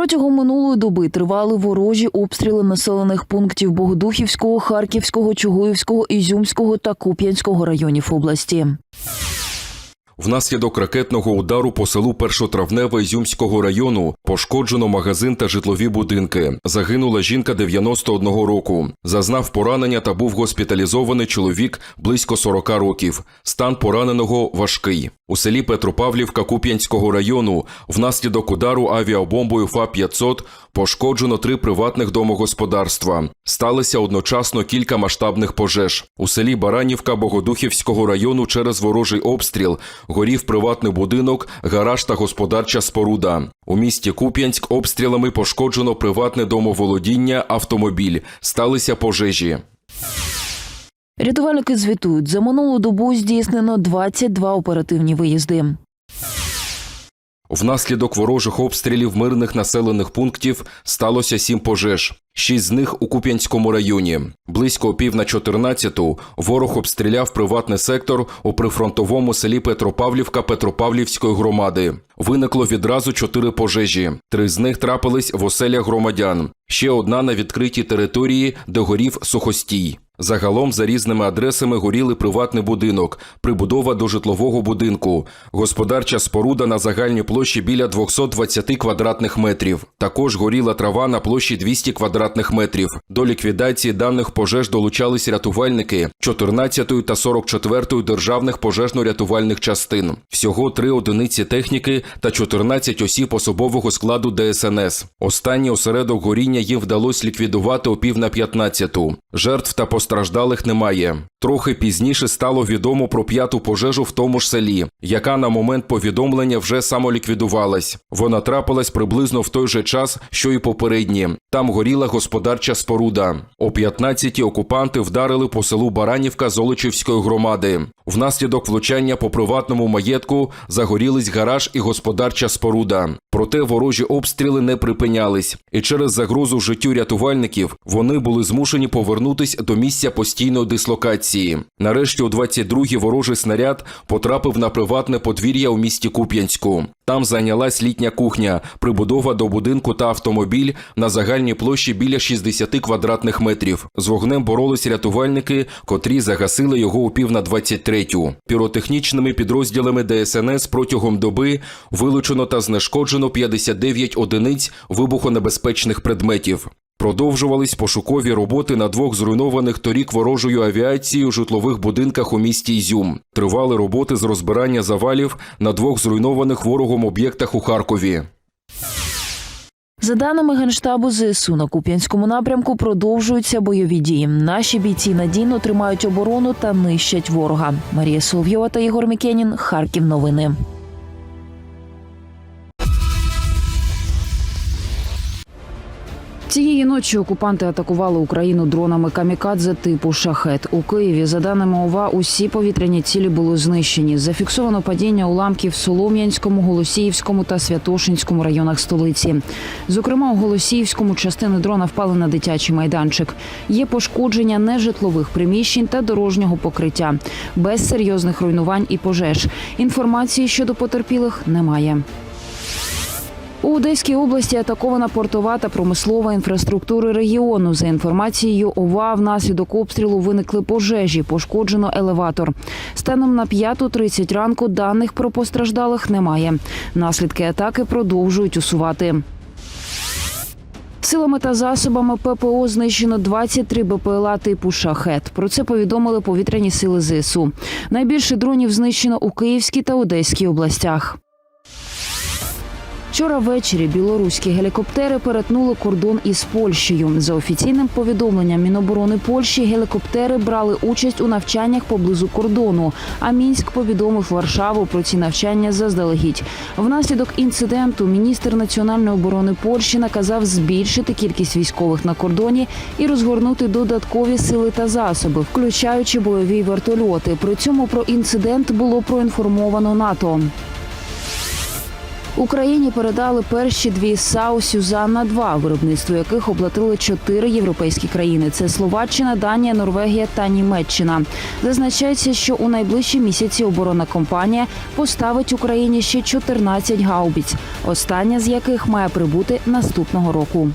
Протягом минулої доби тривали ворожі обстріли населених пунктів Богодухівського, Харківського, Чугуївського, Ізюмського та Куп'янського районів області. Внаслідок ракетного удару по селу Першотравневе Ізюмського району пошкоджено магазин та житлові будинки. Загинула жінка 91 року. Зазнав поранення та був госпіталізований чоловік близько 40 років. Стан пораненого важкий. У селі Петропавлівка Куп'янського району внаслідок удару авіабомбою ФА-500 пошкоджено три приватних домогосподарства. Сталося одночасно кілька масштабних пожеж. У селі Баранівка Богодухівського району через ворожий обстріл горів приватний будинок, гараж та господарча споруда. У місті Куп'янськ обстрілами пошкоджено приватне домоволодіння, автомобіль. Сталися пожежі. Рятувальники звітують, за минулу добу здійснено 22 оперативні виїзди. Внаслідок ворожих обстрілів мирних населених пунктів сталося сім пожеж. Шість з них у Куп'янському районі. Близько пів на 14-ту ворог обстріляв приватний сектор у прифронтовому селі Петропавлівка Петропавлівської громади. Виникло відразу чотири пожежі. Три з них трапились в оселях громадян. Ще одна на відкритій території, де горів сухостій. Загалом за різними адресами горіли приватний будинок, прибудова до житлового будинку, господарча споруда на загальній площі біля 220 квадратних метрів. Також горіла трава на площі 200 квадратних метрів. До ліквідації даних пожеж долучались рятувальники 14-ї та 44-ї державних пожежно-рятувальних частин. Всього три одиниці техніки та 14 осіб особового складу ДСНС. Останній осередок горіння їм вдалося ліквідувати о пів на 15-ту. Жертв та постраждалих немає. Трохи пізніше стало відомо про п'яту пожежу в тому ж селі, яка на момент повідомлення вже самоліквідувалась. Вона трапилась приблизно в той же час, що і попередні. Там горіла господарча споруда. О 15-ті окупанти вдарили по селу Баранівка Золочівської громади. Внаслідок влучання по приватному маєтку загорілись гараж і господарча споруда. Проте ворожі обстріли не припинялись, і через загрозу життю рятувальників вони були змушені повернутись до місця постійної дислокації. Нарешті, у 22-й ворожий снаряд потрапив на приватне подвір'я у місті Куп'янську. Там зайнялась літня кухня, прибудова до будинку та автомобіль на загальній площі біля 60 квадратних метрів. З вогнем боролись рятувальники, котрі загасили його у пів на 23-ю. Піротехнічними підрозділами ДСНС протягом доби вилучено та знешкоджено 59 одиниць вибухонебезпечних предметів. Продовжувались пошукові роботи на двох зруйнованих торік ворожою авіацією житлових будинках у місті Ізюм. Тривали роботи з розбирання завалів на двох зруйнованих ворогом об'єктах у Харкові. За даними Генштабу ЗСУ на Куп'янському напрямку продовжуються бойові дії. Наші бійці надійно тримають оборону та нищать ворога. Марія Соловйова та Ігор Мікенін. Харків. Новини. Цієї ночі окупанти атакували Україну дронами камікадзе типу шахет. У Києві, за даними ОВА, усі повітряні цілі були знищені. Зафіксовано падіння уламків в Солом'янському, Голосіївському та Святошинському районах столиці. Зокрема, у Голосіївському частини дрона впали на дитячий майданчик. Є пошкодження нежитлових приміщень та дорожнього покриття без серйозних руйнувань і пожеж. Інформації щодо потерпілих немає. У Одеській області атакована портова та промислова інфраструктура регіону. За інформацією ОВА, внаслідок обстрілу виникли пожежі, пошкоджено елеватор. Станом на 5.30 ранку даних про постраждалих немає. Наслідки атаки продовжують усувати. Силами та засобами ППО знищено 23 БПЛА типу шахет. Про це повідомили повітряні сили ЗСУ. Найбільше дронів знищено у Київській та Одеській областях. Вчора ввечері білоруські гелікоптери перетнули кордон із Польщею. За офіційним повідомленням Міноборони Польщі гелікоптери брали участь у навчаннях поблизу кордону. А мінськ повідомив Варшаву про ці навчання заздалегідь. Внаслідок інциденту міністр національної оборони Польщі наказав збільшити кількість військових на кордоні і розгорнути додаткові сили та засоби, включаючи бойові вертольоти. При цьому про інцидент було проінформовано НАТО. Україні передали перші дві САУ Сюзанна 2 виробництво яких оплатили чотири європейські країни: це Словаччина, Данія, Норвегія та Німеччина. Зазначається, що у найближчі місяці оборонна компанія поставить Україні ще 14 гаубіць, остання з яких має прибути наступного року.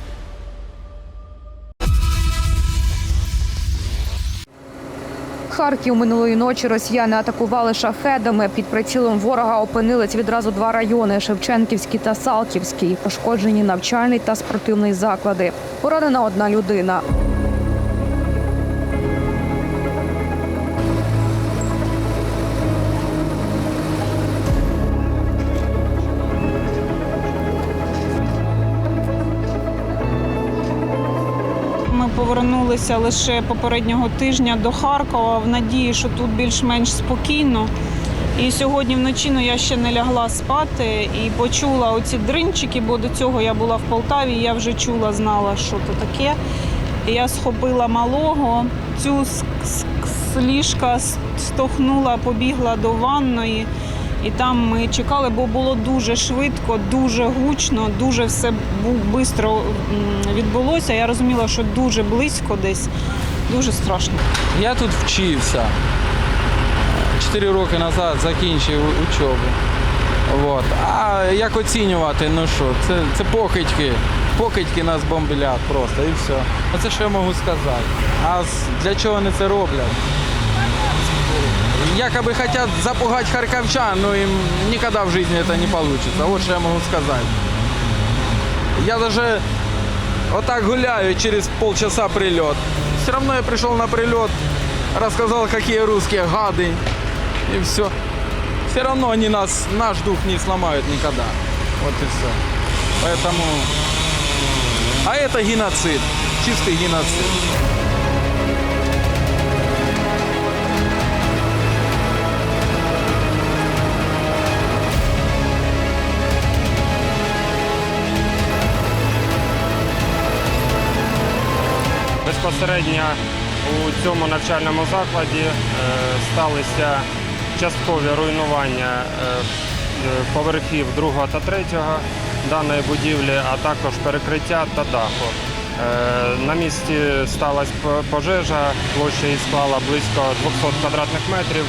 Харків минулої ночі росіяни атакували шахедами. Під прицілом ворога опинились відразу два райони Шевченківський та Салківський. Пошкоджені навчальний та спортивний заклади. Поранена одна людина. Повернулися лише попереднього тижня до Харкова в надії, що тут більш-менш спокійно. І сьогодні вночі ну, я ще не лягла спати і почула оці дринчики, бо до цього я була в Полтаві, я вже чула, знала, що це таке. І я схопила малого, цю ліжка стохнула, побігла до ванної. І там ми чекали, бо було дуже швидко, дуже гучно, дуже все швидко відбулося. Я розуміла, що дуже близько десь, дуже страшно. Я тут вчився. Чотири роки назад закінчив учобу. Вот. А як оцінювати? Ну що, це, це похитьки. Похитьки нас бомблять просто і все. Оце що я можу сказати. А для чого вони це роблять? Якобы хотят запугать харьковчан, но им никогда в жизни это не получится. Вот что я могу сказать. Я даже вот так гуляю, через полчаса прилет. Все равно я пришел на прилет, рассказал, какие русские гады, и все. Все равно они нас, наш дух не сломают никогда. Вот и все. Поэтому... А это геноцид, чистый геноцид. Безпосередньо у цьому навчальному закладі е, сталися часткові руйнування е, е, поверхів другого та третього даної будівлі, а також перекриття та даху. На місці сталася пожежа, площа її склала близько 200 квадратних метрів.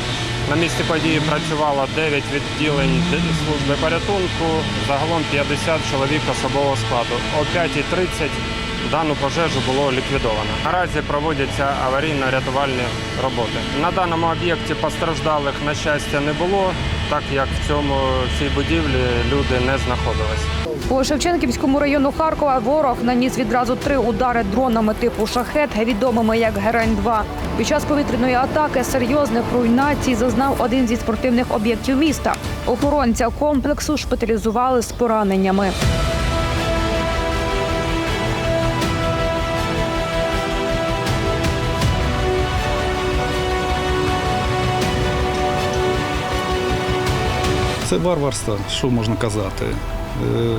На місці події працювало 9 відділень служби порятунку, загалом 50 чоловік особового складу. О 5.30 Дану пожежу було ліквідовано. Наразі проводяться аварійно-рятувальні роботи. На даному об'єкті постраждалих, на щастя, не було, так як в цьому в цій будівлі люди не знаходились. По Шевченківському району Харкова ворог наніс відразу три удари дронами типу шахет, відомими як Герань-2. Під час повітряної атаки серйозних руйнацій зазнав один зі спортивних об'єктів міста. Охоронця комплексу шпиталізували з пораненнями. Це варварство, що можна казати. Е,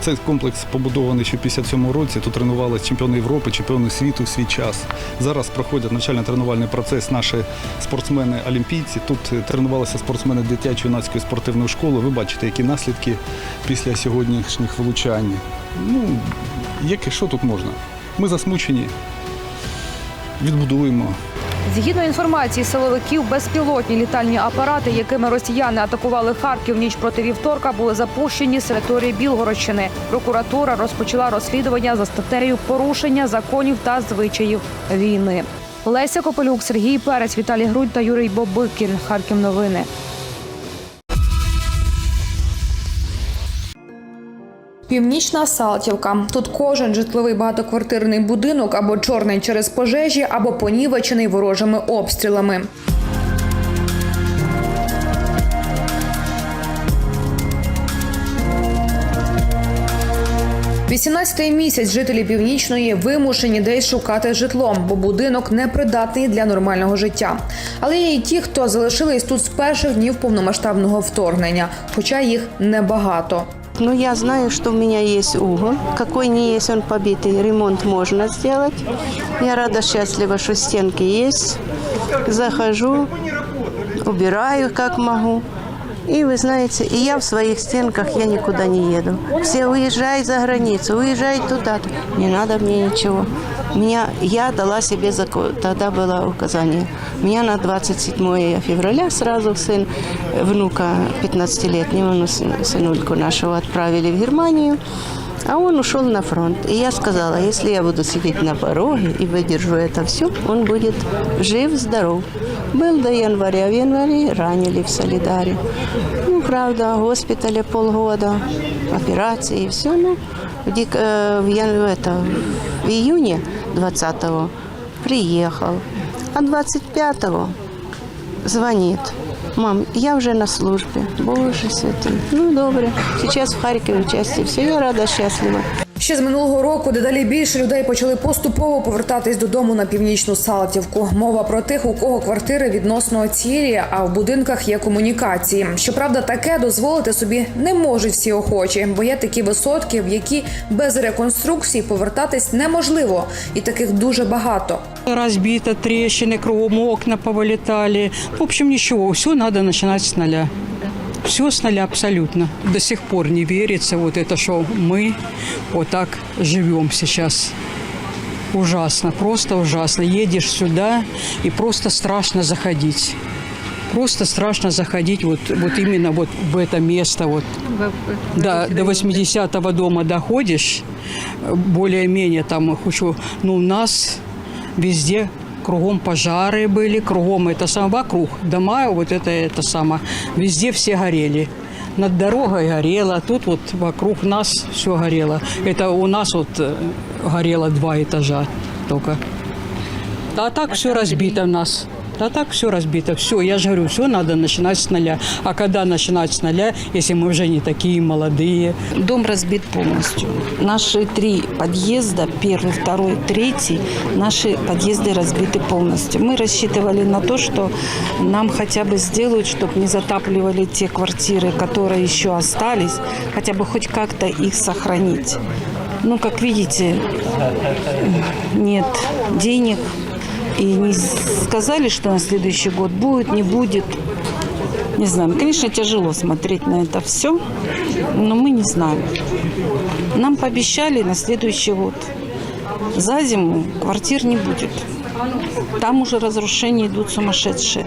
Цей комплекс побудований ще в 57 році. Тут тренувалися чемпіони Європи, чемпіони світу в свій час. Зараз проходять навчально-тренувальний процес наші спортсмени-олімпійці. Тут тренувалися спортсмени дитячо-юнацької спортивної школи. Ви бачите, які наслідки після сьогоднішніх влучань. Ну, яке, що тут можна? Ми засмучені, відбудуємо. Згідно інформації силовиків, безпілотні літальні апарати, якими росіяни атакували Харків ніч проти вівторка, були запущені з території Білгородщини. Прокуратура розпочала розслідування за статтею порушення законів та звичаїв війни. Леся Копелюк, Сергій Перець, Віталій Грудь та Юрій Бобикін. Харків новини. Північна Салтівка. Тут кожен житловий багатоквартирний будинок або чорний через пожежі, або понівечений ворожими обстрілами. Вісімнадцятий місяць жителі північної вимушені десь шукати житло, бо будинок непридатний для нормального життя. Але є і ті, хто залишились тут з перших днів повномасштабного вторгнення, хоча їх небагато. Ну, я знаю, что у меня есть угол. Какой не есть он побитый, ремонт можно сделать. Я рада, счастлива, что стенки есть. Захожу, убираю, как могу. И вы знаете, и я в своих стенках, я никуда не еду. Все уезжают за границу, уезжают туда-то. Не надо мне ничего. Меня, я дала себе, зако- тогда было указание. Меня на 27 февраля сразу сын внука 15-летнего, ну, сын- сынульку нашего отправили в Германию. А он ушел на фронт. И я сказала, если я буду сидеть на пороге и выдержу это все, он будет жив, здоров. Был до января. В январе ранили в Солидаре. Ну, правда, в госпитале полгода, операции и все. Ну, в, дек- э, в, ян- это, в июне 20-го приехал. А 25-го звонит. Мам, я вже на службі. Боже святий. Ну добре. Сейчас в Харькове в часті. Все, я рада, щаслива. Ще з минулого року дедалі більше людей почали поступово повертатись додому на північну Салтівку. Мова про тих, у кого квартири відносно цілі, а в будинках є комунікації. Щоправда, таке дозволити собі не можуть всі охочі, бо є такі висотки, в які без реконструкції повертатись неможливо, і таких дуже багато. Разбито, трещины, кругом окна повылетали. В общем, ничего, все надо начинать с нуля. Все с нуля абсолютно. До сих пор не верится вот это, что мы вот так живем сейчас. Ужасно, просто ужасно. Едешь сюда и просто страшно заходить. Просто страшно заходить вот, вот именно вот в это место. Вот. Да, до 80-го дома доходишь, более-менее там хочу, ну у нас везде кругом пожары были, кругом это самое, вокруг дома, вот это, это самое, везде все горели. Над дорогой горело, а тут вот вокруг нас все горело. Это у нас вот э, горело два этажа только. А так все разбито у нас. А так все разбито. Все, я же говорю, все надо начинать с нуля. А когда начинать с нуля, если мы уже не такие молодые? Дом разбит полностью. Наши три подъезда, первый, второй, третий, наши подъезды разбиты полностью. Мы рассчитывали на то, что нам хотя бы сделают, чтобы не затапливали те квартиры, которые еще остались, хотя бы хоть как-то их сохранить. Ну, как видите, нет денег. И не сказали, что на следующий год будет, не будет. Не знаю, конечно, тяжело смотреть на это все, но мы не знаем. Нам пообещали на следующий год. За зиму квартир не будет. Там уже разрушения идут сумасшедшие.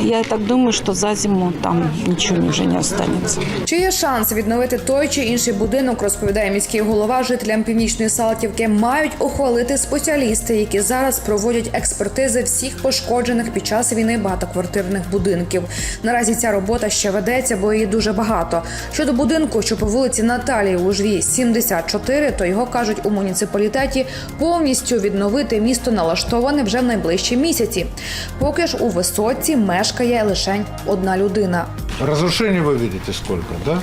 Я так думаю, что за зиму там ничего уже не останется. Чи є шанс відновити той чи інший будинок, розповідає міський голова жителям північної Салтівки, мають ухвалити спеціалісти, які зараз проводять експертизи всіх пошкоджених під час війни багатоквартирних будинків. Наразі ця робота ще ведеться, бо її дуже багато. Щодо будинку, що по вулиці Наталії Лужві 74, то його кажуть у муніципалітеті повністю відновити місто налаштоване вже в найближчі місяці. Поки ж у висотці мешкає лише одна людина. Разрушений вы видите сколько, да?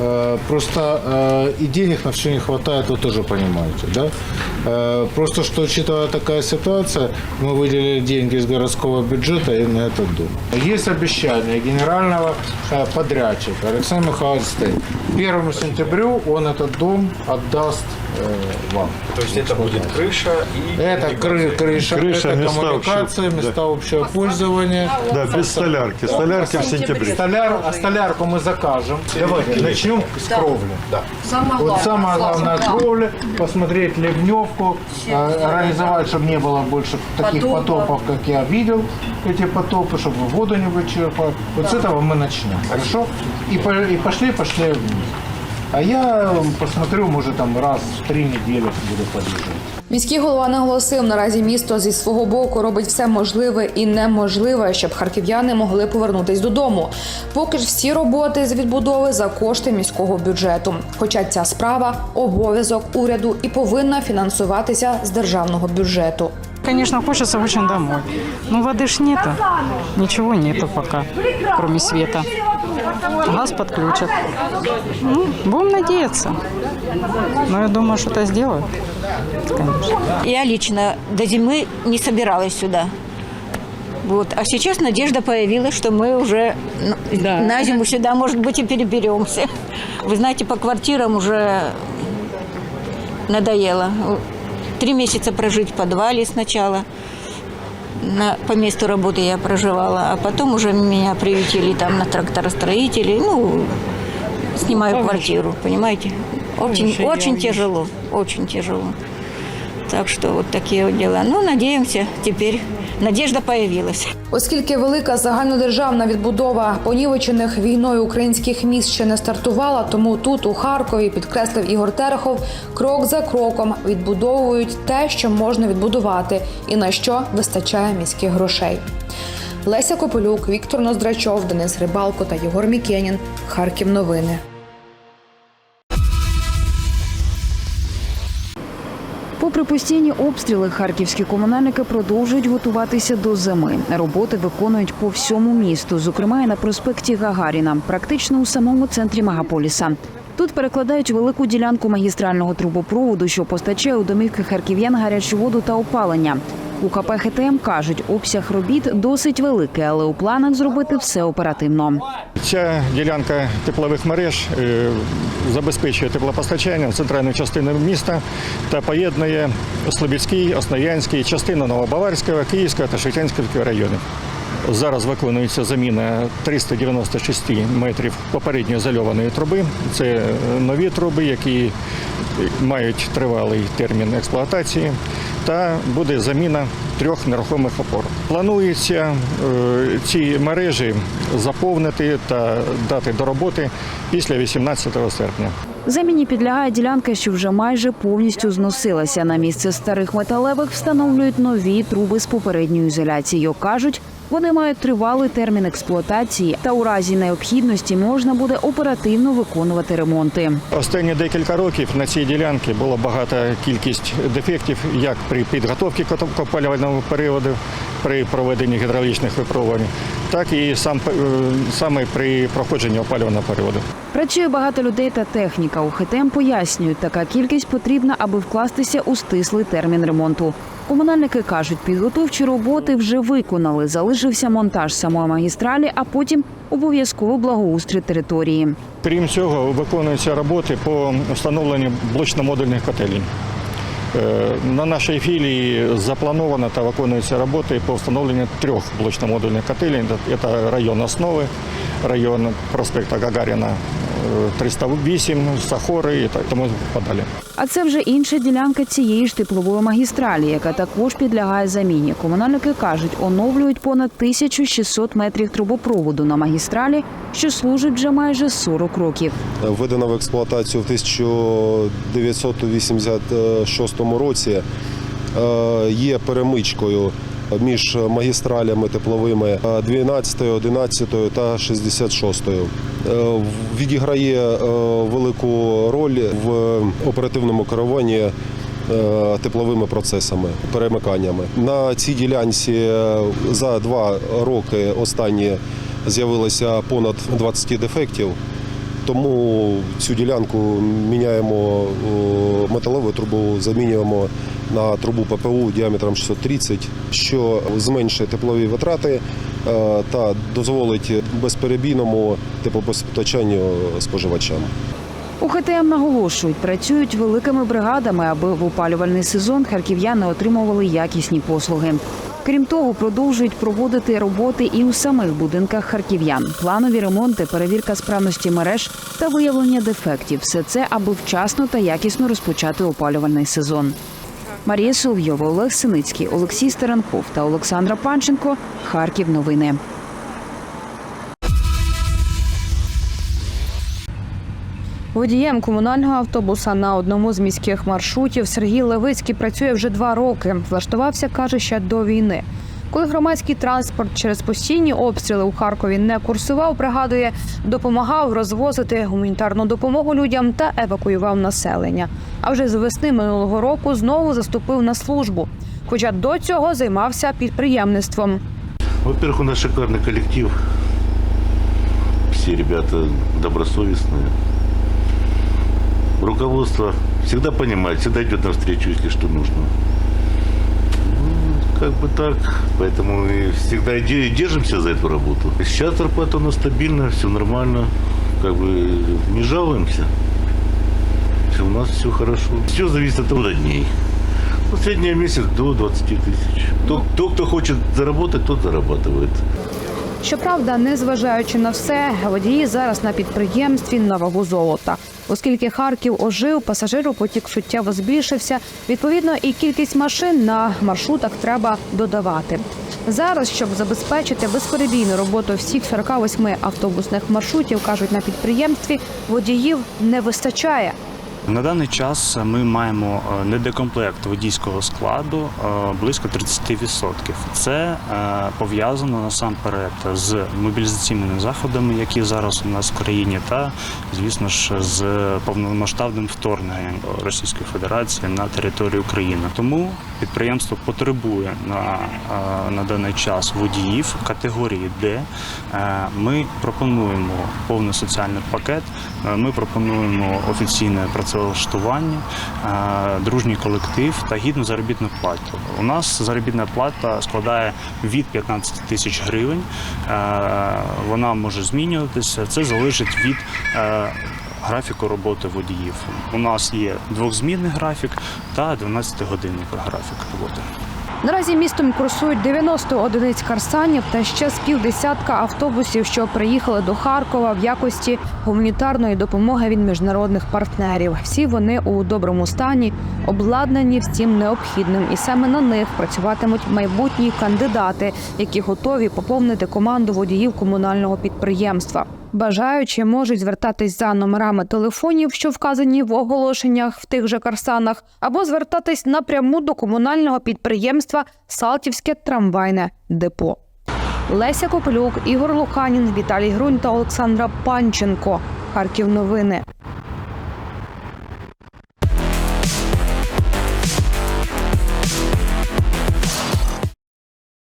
Э, Просто э, и денег на все не хватает, вы тоже понимаете, да? Э, Просто что, учитывая такая ситуация, мы выделили деньги из городского бюджета и на этот дом. Есть обещание генерального э, подрядчика Александра Михайловича Стейн. 1 сентябрю он этот дом отдаст э, вам. То есть это будет крыша и Это кры- крыша, Крыша, это места коммуникация, общего- места общего пользования. Да, без столярки. Столярки в сентябре. Столяр, а столярку мы закажем. Давайте начнем с кровли. вот самое главное кровля, посмотреть ливневку, э, организовать, чтобы не было больше таких потопов, как я видел, эти потопы, чтобы воду не вычерпали. Вот с этого мы начнем. Хорошо? И, по- и пошли, пошли вниз. А я посмотрю, может там раз в три недели буду подъезжать. Міський голова наголосив, наразі місто зі свого боку робить все можливе і неможливе, щоб харків'яни могли повернутись додому. Поки ж всі роботи з відбудови за кошти міського бюджету. Хоча ця справа обов'язок уряду і повинна фінансуватися з державного бюджету. Конечно, хочется очень домой. Но воды ж нету. Ничего нету пока, кроме света. Газ подключат. Ну, будем надеяться. Но я думаю, что это сделают. Конечно. Я лично до зимы не собиралась сюда. Вот. А сейчас надежда появилась, что мы уже Да. на зиму сюда, может быть, и переберемся. Вы знаете, по квартирам уже надоело. Три месяца прожить в подвале сначала. На, по месту работы я проживала, а потом уже меня приютили там на тракторостроителей, ну, снимаю квартиру, понимаете? Очень, очень тяжело, очень тяжело. Так что вот такие вот дела. Ну, надеемся, теперь надежда появилась. Оскільки велика загальнодержавна відбудова понівечених війною українських міст ще не стартувала, тому тут, у Харкові, підкреслив Ігор Терехов, крок за кроком відбудовують те, що можна відбудувати, і на що вистачає міських грошей. Леся Копилюк, Віктор Ноздрачов, Денис Рибалко та Єгор Мікенін. Харків новини. Попри постійні обстріли, харківські комунальники продовжують готуватися до зими. Роботи виконують по всьому місту, зокрема і на проспекті Гагаріна, практично у самому центрі мегаполіса. Тут перекладають велику ділянку магістрального трубопроводу, що постачає у домівки харків'ян гарячу воду та опалення. У КП ХТМ кажуть, обсяг робіт досить великий, але у планах зробити все оперативно. Ця ділянка теплових мереж е, забезпечує теплопостачання центральну частину міста та поєднує Слобідський, Основ'янський, частину Новобаварського, Київського та Шевченського районів. Зараз виконується заміна 396 метрів попередньо зальованої труби. Це е, нові труби, які мають тривалий термін експлуатації, та буде заміна трьох нерухомих опор. Планується е, ці мережі заповнити та дати до роботи після 18 серпня. Заміні підлягає ділянка, що вже майже повністю зносилася. На місце старих металевих встановлюють нові труби з попередньою ізоляцією. кажуть, вони мають тривалий термін експлуатації, та у разі необхідності можна буде оперативно виконувати ремонти. Останні декілька років на цій ділянці була багата кількість дефектів як при підготовці копалювального опалювального періоду, при проведенні гідравлічних випробувань, так і сам е, саме при проходженні опалювального періоду. Працює багато людей та техніка. У ХТМ пояснюють, така кількість потрібна, аби вкластися у стислий термін ремонту. Комунальники кажуть, підготовчі роботи вже виконали. Залишився монтаж самої магістралі, а потім обов'язково благоустрій території. Крім цього, виконуються роботи по встановленню блочно-модульних котелень. Е, На нашій філії заплановано та виконуються роботи по встановленню трьох блочно-модульних котелень. Це район основи, район проспекта Гагаріна 308, Сахори і так тому подалі. А це вже інша ділянка цієї ж теплової магістралі, яка також підлягає заміні. Комунальники кажуть, оновлюють понад 1600 метрів трубопроводу на магістралі, що служить вже майже 40 років. Введена в експлуатацію в 1986 році. Е, Є перемичкою між магістралями тепловими 12, 11 та 66. Е, Відіграє е, велику роль в оперативному керуванні е, тепловими процесами, перемиканнями. На цій ділянці е, за два роки останні з'явилося понад 20 дефектів. Тому цю ділянку міняємо о, металеву трубу, замінюємо на трубу ППУ діаметром 630, що зменшує теплові витрати е, та дозволить безперебійному теплопостачанню споживачам. У ХТМ наголошують, працюють великими бригадами, аби в опалювальний сезон харків'яни отримували якісні послуги. Крім того, продовжують проводити роботи і у самих будинках харків'ян. Планові ремонти, перевірка справності мереж та виявлення дефектів все це, аби вчасно та якісно розпочати опалювальний сезон. Марія Соловйова, Олег Синицький, Олексій Старанков та Олександра Панченко. Харків новини. Водієм комунального автобуса на одному з міських маршрутів Сергій Левицький працює вже два роки. Влаштувався, каже, ще до війни. Коли громадський транспорт через постійні обстріли у Харкові не курсував, пригадує, допомагав розвозити гуманітарну допомогу людям та евакуював населення. А вже з весни минулого року знову заступив на службу. Хоча до цього займався підприємництвом. Во-первых, у нас шикарный коллектив. Все ребята добросовестные. Руководство всегда понимает, всегда идет навстречу, если что нужно. Ну, Как бы так. Поэтому и всегда и де- держимся за эту работу. Сейчас зарплата у нас стабильна, все нормально. Как бы не жалуемся. Все, у нас все хорошо. Все зависит от, от дней. Ну, средний месяц до 20 тысяч. Тот, тот, кто хочет заработать, тот зарабатывает. Щоправда, незважаючи на все, водії зараз на підприємстві на вагу золота. Оскільки Харків ожив, пасажиропотік суттєво збільшився. Відповідно, і кількість машин на маршрутах треба додавати. Зараз, щоб забезпечити безперебійну роботу всіх 48 автобусних маршрутів, кажуть на підприємстві, водіїв не вистачає. На даний час ми маємо е, недокомплект водійського складу е, близько 30%. Це е, пов'язано насамперед з мобілізаційними заходами, які зараз у нас в країні, та звісно ж з повномасштабним вторгненням Російської Федерації на територію України. Тому підприємство потребує на, на даний час водіїв категорії Д. Ми пропонуємо повний соціальний пакет. Ми пропонуємо офіційне працевлаштування, е, дружній колектив та гідну заробітну плату. У нас заробітна плата складає від 15 тисяч гривень. Е, Вона може змінюватися. Це залежить від е, графіку роботи водіїв. У нас є двохзмінний графік та 12-годинний графік роботи. Наразі містом курсують 90 одиниць карсанів та ще з півдесятка автобусів, що приїхали до Харкова в якості гуманітарної допомоги від міжнародних партнерів. Всі вони у доброму стані, обладнані всім необхідним, і саме на них працюватимуть майбутні кандидати, які готові поповнити команду водіїв комунального підприємства. Бажаючі можуть звертатись за номерами телефонів, що вказані в оголошеннях в тих же карсанах, або звертатись напряму до комунального підприємства Салтівське трамвайне депо. Леся Копелюк, Ігор Луканін, Віталій Грунь та Олександра Панченко. Харків новини.